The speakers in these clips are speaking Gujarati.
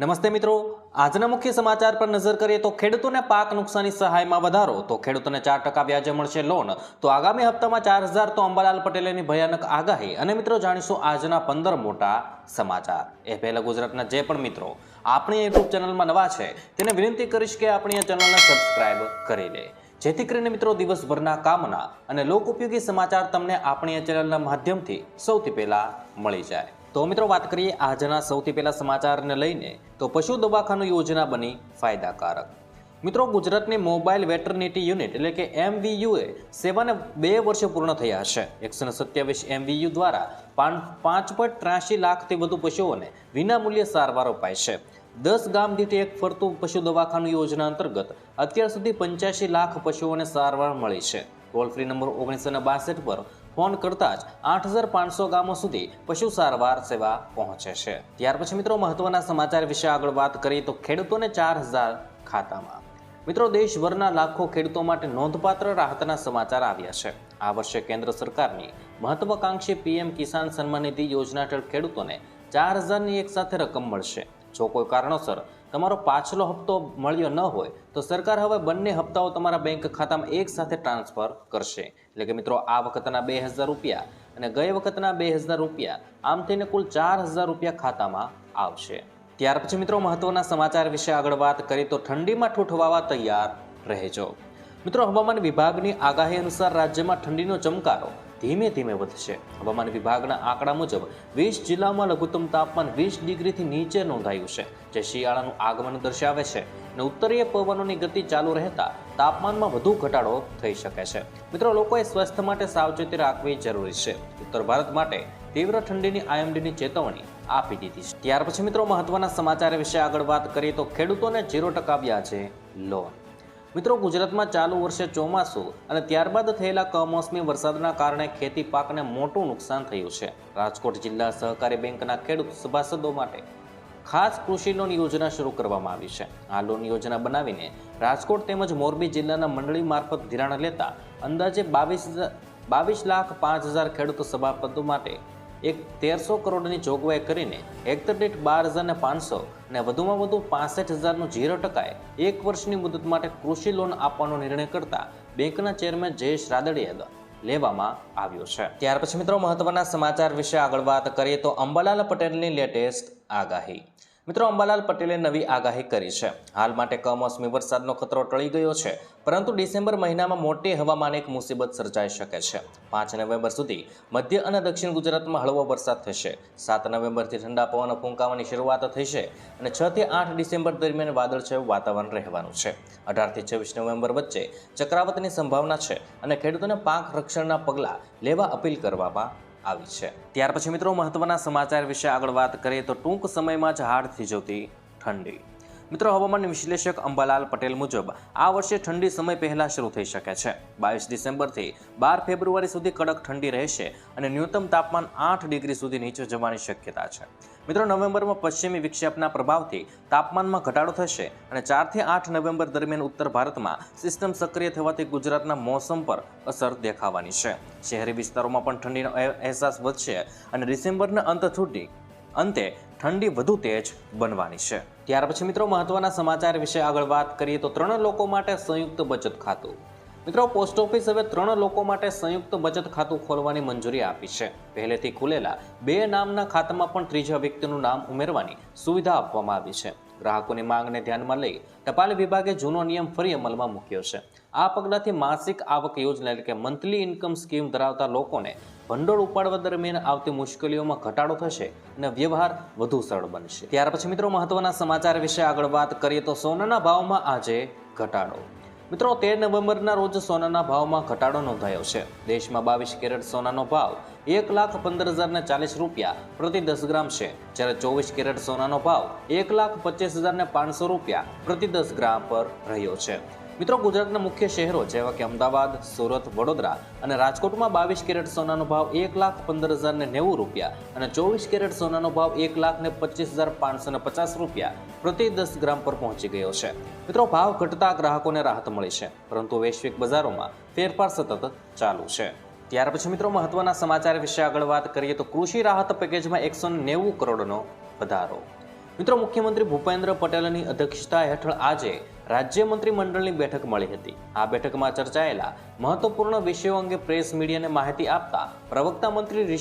નમસ્તે મિત્રો. આજના મુખ્ય સમાચાર પર નજર કરીએ તો ખેડૂતોને પાક નુકસાની સહાયમાં વધારો. તો ખેડૂતોને ચાર ટકા વ્યાજે મળશે લોન. તો આગામી હપ્તામાં ચાર હજાર તો અંબાલાલ પટેલની ભયાનક આગાહી. અને મિત્રો, જાણીશું આજના પંદર મોટા સમાચાર. એ પહેલા ગુજરાતના જે પણ મિત્રો આપણી યુટ્યુબ ચેનલમાં નવા છે, તેને વિનંતી કરીશ કે આપણી આ ચેનલને સબસ્ક્રાઈબ કરી લે. જેથી કરીને મિત્રો, દિવસભરના કામના અને લોક ઉપયોગી સમાચાર તમને આપણી આ ચેનલના માધ્યમથી સૌથી પહેલા મળી જાય. તો મિત્રો વાત કરીએ આજના સૌથી પહેલા સમાચારને લઈને, તો પશુ દવાખાનું યોજના બની ફાયદાકારક. મિત્રો ગુજરાતની મોબાઈલ વેટરનિટી યુનિટ એટલે કે એમવીયુએ સેવાને બે વર્ષે પૂર્ણ થયા છે. એકસો સત્યાવીસ એમવીયુ દ્વારા પાંચ પોઈન્ટ ત્રાસી લાખથી વધુ પશુઓને વિનામૂલ્યે સારવાર અપાય છે. દસ ગામ દીઠ એક ફરતું પશુ દવાખાનું યોજના અંતર્ગત અત્યાર સુધી પંચ્યાસી લાખ પશુઓને સારવાર મળી છે. ટોલ ફ્રી નંબર ઓગણીસો બાસઠ પર ફોન કરતા જ આઠ હજાર પાંચસો ગામો સુધી પશુ સારવાર સેવા પહોંચે છે. ત્યાર પછી મિત્રો મહત્વના સમાચાર વિશે આગળ વાત કરીએ તો ખેડૂતોને ચાર હજાર ખાતામાં. મિત્રો દેશભરના લાખો ખેડૂતો માટે નોંધપાત્ર રાહતના સમાચાર આવ્યા છે. આ વર્ષે કેન્દ્ર સરકારની મહત્વાકાંક્ષી પીએમ કિસાન સન્માન નિધિ યોજના હેઠળ ખેડૂતોને ચાર હજારની એક સાથે રકમ મળશે. જો કોઈ કારણોસર તમારો પાછલો હપ્તો મળ્યો ન હોય, તો સરકાર હવે બંને હપ્તાઓ તમારા બેંક ખાતામાં એક સાથે ટ્રાન્સફર કરશે. એટલે કે મિત્રો, આ વખતના બે હજાર રૂપિયા અને ગઈ વખતના બે હજાર રૂપિયા, આમ થઈને કુલ ચાર હજાર રૂપિયા ખાતામાં આવશે. ત્યાર પછી મિત્રો, મહત્વના સમાચાર વિશે આગળ વાત કરીએ તો ઠંડીમાં ઠૂઠવાવા તૈયાર રહેજો. મિત્રો, હવામાન વિભાગની આગાહી અનુસાર રાજ્યમાં ઠંડીનો ચમકારો ધીમે ધીમે વધશે. હવામાન વિભાગના આંકડા મુજબ, વીસ જિલ્લામાં લઘુત્તમ તાપમાન વીસ ડિગ્રીથી નીચે નોંધાયું છે, જે શિયાળાનું આગમન દર્શાવે છે અને ઉત્તરીય પવનોની ગતિ ચાલુ રહેતા તાપમાનમાં વધુ ઘટાડો થઈ શકે છે. મિત્રો, લોકોએ સ્વાસ્થ્ય માટે સાવચેતી રાખવી જરૂરી છે. ઉત્તર ભારત માટે તીવ્ર ઠંડીની આઈએમડીની ચેતવણી આપી દીધી છે. ત્યાર પછી મિત્રો, મહત્વના સમાચાર વિશે આગળ વાત કરીએ તો ખેડૂતોને ઝીરો ટકા વ્યાજે લોન. મિત્રો, ગુજરાતમાં ચાલુ વર્ષે ચોમાસું અને ત્યારબાદ થયેલા કમોસમી વરસાદના કારણે ખેતી પાકને મોટું નુકસાન થયું છે. રાજકોટ જિલ્લા સહકારી બેંકના ખેડૂત સભાસદો માટે ખાસ કૃષિ લોન યોજના શરૂ કરવામાં આવી છે. આ લોન યોજના બનાવીને રાજકોટ તેમજ મોરબી જિલ્લાના મંડળી મારફત ધિરાણ લેતા અંદાજે બાવીસ બાવીસ લાખ પાંચ હજાર ખેડૂત સભાપદો માટે એક તેરસો કરોડની જોગવાઈ કરીને હેક્ટર દીઠ બાર હજારને પાંચસો અને વધુમાં વધુ પાસઠ હજારનું ઝીરો ટકાએ એક વર્ષની મુદત માટે કૃષિ લોન આપવાનો નિર્ણય કરતા બેંકના ચેરમેન જયેશ રાદડિયા લેવામાં આવ્યો છે. ત્યાર પછી મિત્રો મહત્વના સમાચાર વિશે આગળ વાત કરીએ તો અંબાલાલ પટેલની લેટેસ્ટ આગાહી. મિત્રો, અંબાલાલ પટેલે નવી આગાહી કરી છે. હાલ માટે કમોસમી વરસાદનો ખતરો ટળી ગયો છે, પરંતુ ડિસેમ્બર મહિનામાં મોટી હવામાન એક મુસીબત સર્જાઈ શકે છે. પાંચ નવેમ્બર સુધી મધ્ય અને દક્ષિણ ગુજરાતમાં હળવો વરસાદ થશે. સાત નવેમ્બરથી ઠંડા પવનો ફૂંકાવાની શરૂઆત થશે અને છ થી આઠ ડિસેમ્બર દરમિયાન વાદળછાયું વાતાવરણ રહેવાનું છે. અઢારથી છવ્વીસ નવેમ્બર વચ્ચે ચક્રાવતની સંભાવના છે અને ખેડૂતોને પાક રક્ષણના પગલાં લેવા અપીલ કરવામાં આવી છે. ત્યાર પછી મિત્રો મહત્વના સમાચાર વિશે આગળ વાત કરીએ તો ટૂંક સમયમાં જ હાડ થીજવતી ઠંડી. મિત્રો, હવામાન વિશ્લેષક અંબાલાલ પટેલ મુજબ આ વર્ષે ઠંડી સમય પહેલા શરૂ થઈ શકે છે. બાવીસ ડિસેમ્બરથી બાર ફેબ્રુઆરી સુધી કડક ઠંડી રહેશે અને ન્યૂનતમ તાપમાન આઠ ડિગ્રી સુધી નીચે જવાની શક્યતા છે. મિત્રો, નવેમ્બરમાં પશ્ચિમી વિક્ષેપના પ્રભાવથી તાપમાનમાં ઘટાડો થશે અને ચારથી આઠ નવેમ્બર દરમિયાન ઉત્તર ભારતમાં સિસ્ટમ સક્રિય થવાથી ગુજરાતના મોસમ પર અસર દેખાવાની છે. શહેરી વિસ્તારોમાં પણ ઠંડીનો અહે- અહેસાસ વધશે અને ડિસેમ્બરના અંત સુધી અંતે ઠંડી વધુ તેજ બનવાની છે. ત્યાર પછી મિત્રો મહત્વના સમાચાર વિશે આગળ વાત કરીએ તો ત્રણ લોકો માટે સંયુક્ત બચત ખાતું. મિત્રો પોસ્ટ ઓફિસ હવે ત્રણ લોકો માટે સંયુક્ત બચત ખાતું ખોલવાની મંજૂરી આપી છે. પહેલેથી ખુલેલા બે નામના ખાતામાં પણ ત્રીજા વ્યક્તિનું નામ ઉમેરવાની સુવિધા આપવામાં આવી છે. ગ્રાહકોની માંગને ધ્યાનમાં લઈ ટપાલ વિભાગે જૂનો નિયમ ફરી અમલમાં મૂક્યો છે. આ પગલાંથી માસિક આવક યોજના એટલે કે મંથલી ઇન્કમ સ્કીમ ધરાવતા લોકોને ભંડોળ ઉપાડવા દરમિયાન આવતી મુશ્કેલીઓમાં ઘટાડો થશે અને વ્યવહાર વધુ સરળ બનશે. ત્યાર પછી મિત્રો મહત્વના સમાચાર વિશે આગળ વાત કરીએ તો સોનાના ભાવમાં આજે ઘટાડો. મિત્રો, તેર નવેમ્બરના રોજ સોનાના ભાવમાં ઘટાડો નોંધાયો છે. દેશમાં બાવીસ કેરેટ સોનાનો ભાવ એક લાખ પંદર હજારને ચાલીસ રૂપિયા પ્રતિ દસ ગ્રામ છે. જ્યારે ચોવીસ કેરેટ સોનાનો ભાવ એક લાખ પચીસ હજારને પાંચસો રૂપિયા પ્રતિ દસ ગ્રામ પર રહ્યો છે. મિત્રો, ગુજરાતના મુખ્ય શહેરો જેવા કે અમદાવાદ, સુરત, વડોદરા અને રાજકોટમાં બાવીસ કેરેટ સોનાનો ભાવ એક લાખ પંદર હજાર ને નેવું રૂપિયા અને ચોવીસ કેરેટ સોનાનો ભાવ એક લાખ ને પચીસ હજાર પાંચસો ને પચાસ રૂપિયા પ્રતિ દસ ગ્રામ પર પહોંચી ગયો છે. મિત્રો, ભાવ ઘટતા ગ્રાહકોને રાહત મળી છે, પરંતુ વૈશ્વિક બજારોમાં ફેરફાર સતત ચાલુ છે. ત્યાર પછી મિત્રો, મહત્વના સમાચાર વિશે આગળ વાત કરીએ તો કૃષિ રાહત પેકેજમાં એકસો નેવું કરોડનો વધારો. મિત્રો, મુખ્યમંત્રી ભૂપેન્દ્ર પટેલની અધ્યક્ષતા હેઠળ આજે રાજ્ય મંત્રીમંડળની બેઠક મળી હતી. આ બેઠકમાં ચર્ચાયેલા મહત્વપૂર્ણ વિષયો અંગે પ્રેસ મીડિયાને માહિતી આપતા પ્રવક્તા મંત્રી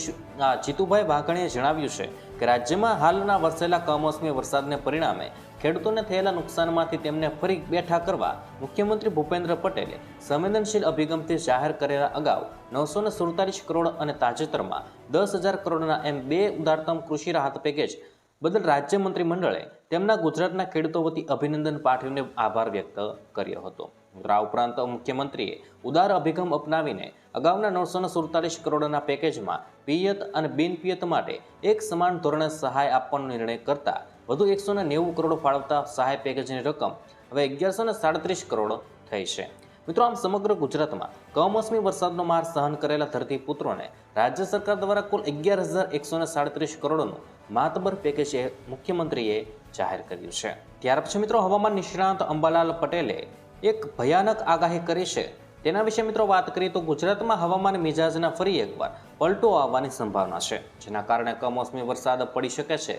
જીતુભાઈ વાઘાણીએ જણાવ્યું છે કે રાજ્યમાં હાલના વરસેલા કમોસમી વરસાદને પરિણામે ખેડૂતોને થયેલા નુકસાનમાંથી તેમને ફરી બેઠા કરવા મુખ્યમંત્રી ભૂપેન્દ્ર પટેલે સંવેદનશીલ અભિગમથી જાહેર કરેલા અગાઉ નવસો ને સુડતાલીસ કરોડ અને તાજેતરમાં દસ હજાર કરોડના એમ બે ઉદારતમ કૃષિ રાહત પેકેજ બદલ રાજ્ય મંત્રીમંડળે તેમના ગુજરાતના ખેડૂતો વતી અભિનંદન પાઠવીને આભાર વ્યક્ત કર્યો હતો. આ ઉપરાંત મુખ્યમંત્રીએ ઉદાર અભિગમ અપનાવીને અગાઉના નવસો સુડતાલીસ કરોડના પેકેજમાં પિયત અને બિનપિયત માટે એક સમાન ધોરણે સહાય આપવાનો નિર્ણય કરતા વધુ એકસો નેવું કરોડ ફાળવતા સહાય પેકેજની રકમ હવે અગિયારસો સાડત્રીસ કરોડ થઈ છે. મિત્રો, આમ સમગ્ર ગુજરાતમાં કમોસમી વરસાદનો માર સહન કરેલા ધરતીપુત્રોને રાજ્ય સરકાર દ્વારા કુલ અગિયાર હજાર એકસો સાડત્રીસ કરોડનું માતબર પેકેજ મુખ્યમંત્રીએ જાહેર કર્યું છે. ત્યાર પછી મિત્રો હવામાન નિષ્ણાંત અંબાલાલ પટેલે એક ભયાનક આગાહી કરી છે. તેના વિશે મિત્રો વાત કરીએ તો ગુજરાતમાં હવામાન મિજાજના ફરી એકવાર પલટો આવવાની સંભાવના છે, જેના કારણે કમોસમી વરસાદ પડી શકે છે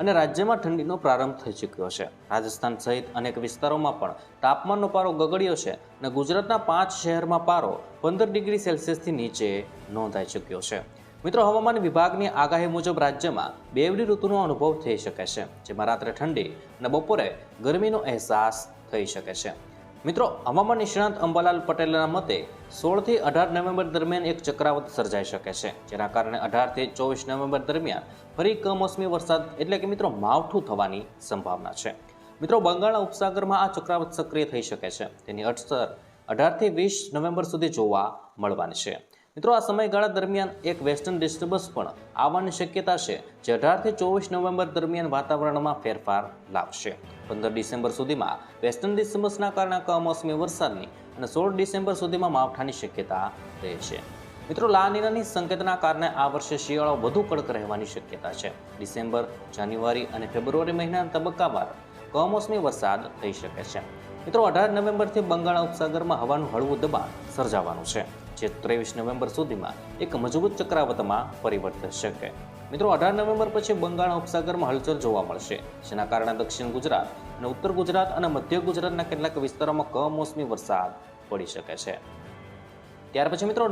અને રાજ્યમાં ઠંડીનો પ્રારંભ થઈ ચૂક્યો છે. રાજસ્થાન સહિત અનેક વિસ્તારોમાં પણ તાપમાનનો પારો ગગડ્યો છે અને ગુજરાતના પાંચ શહેરમાં પારો પંદર ડિગ્રી સેલ્સિયસથી નીચે નોંધાઈ ચૂક્યો છે. મિત્રો, હવામાન વિભાગની આગાહી મુજબ રાજ્યમાં બેવડી ઋતુનો અનુભવ થઈ શકે છે, જેમાં રાત્રે ઠંડી અને બપોરે ગરમીનો અહેસાસ થઈ શકે છે. મિત્રો, હવામાન નિષ્ણાંત અંબાલાલ પટેલના મતે સોળથી અઢાર નવેમ્બર દરમિયાન એક ચક્રાવત સર્જાઈ શકે છે, જેના કારણે અઢારથી ચોવીસ નવેમ્બર દરમિયાન ફરી કમોસમી વરસાદ, એટલે કે મિત્રો, માવઠું થવાની સંભાવના છે. મિત્રો, બંગાળના ઉપસાગરમાં આ ચક્રાવત સક્રિય થઈ શકે છે, તેની અસર અઢારથી વીસ નવેમ્બર સુધી જોવા મળવાની છે. મિત્રો, આ સમયગાળા દરમિયાન એક વેસ્ટર્ન ડિસ્ટર્બન્સ પણ આવવાની શક્યતા છે, જે અઢારથી ચોવીસ નવેમ્બર દરમિયાન વાતાવરણમાં ફેરફાર લાવશે. પંદર ડિસેમ્બર સુધીમાં વેસ્ટર્ન ડિસ્ટર્બન્સના કારણે કમોસમી વરસાદની અને સોળ ડિસેમ્બર સુધીમાં માવઠાની શક્યતા રહેશે. મિત્રો લાનીનાની સંકેતના કારણે આ વર્ષે શિયાળો વધુ કડક રહેવાની શક્યતા છે. ડિસેમ્બર, જાન્યુઆરી અને ફેબ્રુઆરી મહિનાના તબક્કાવાર કમોસમી વરસાદ થઈ શકે છે. મિત્રો, અઢાર નવેમ્બરથી બંગાળ ઉપસાગરમાં હવાનું હળવું દબાણ સર્જાવાનું છે. જે ત્રેવીસ નવેમ્બર સુધીમાં એક મજબૂત ચક્રાવતમાં પરિવર્તન શકે મિત્રો, અઢાર નવેમ્બર પછી બંગાળના ઉપસાગરમાં હલચલ જોવા મળશે. જેના કારણે દક્ષિણ ગુજરાત અને ઉત્તર ગુજરાત અને મધ્ય ગુજરાતના કેટલાક વિસ્તારોમાં કમોસમી વરસાદ પડી શકે છે. ત્યાર પછી મિત્રો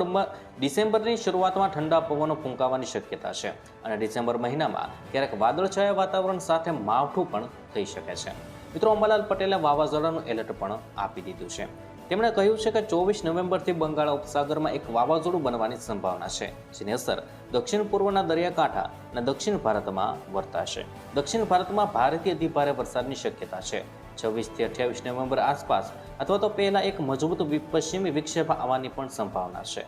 ડિસેમ્બરની શરૂઆતમાં ઠંડા પવનો ફૂંકાવાની શક્યતા છે અને ડિસેમ્બર મહિનામાં ક્યારેક વાદળછાયા વાતાવરણ સાથે માવઠું પણ થઈ શકે છે. મિત્રો, અંબાલાલ પટેલે વાવાઝોડાનું એલર્ટ પણ આપી દીધું છે. તેમણે કહ્યું છે કે ચોવીસ નવેમ્બરથી બંગાળ ઉપસાગરમાં એક વાવાઝોડું બનવાની સંભાવના છે, જેની અસર દક્ષિણ પૂર્વના દરિયાકાંઠા અને દક્ષિણ ભારતમાં વર્તાશે. દક્ષિણ ભારતમાં ભારેથી અતિભારે વરસાદની શક્યતા છે. છવ્વીસથી અઠ્યાવીસ નવેમ્બર આસપાસ અથવા તો પહેલાં એક મજબૂત પશ્ચિમી વિક્ષેપ આવવાની પણ સંભાવના છે.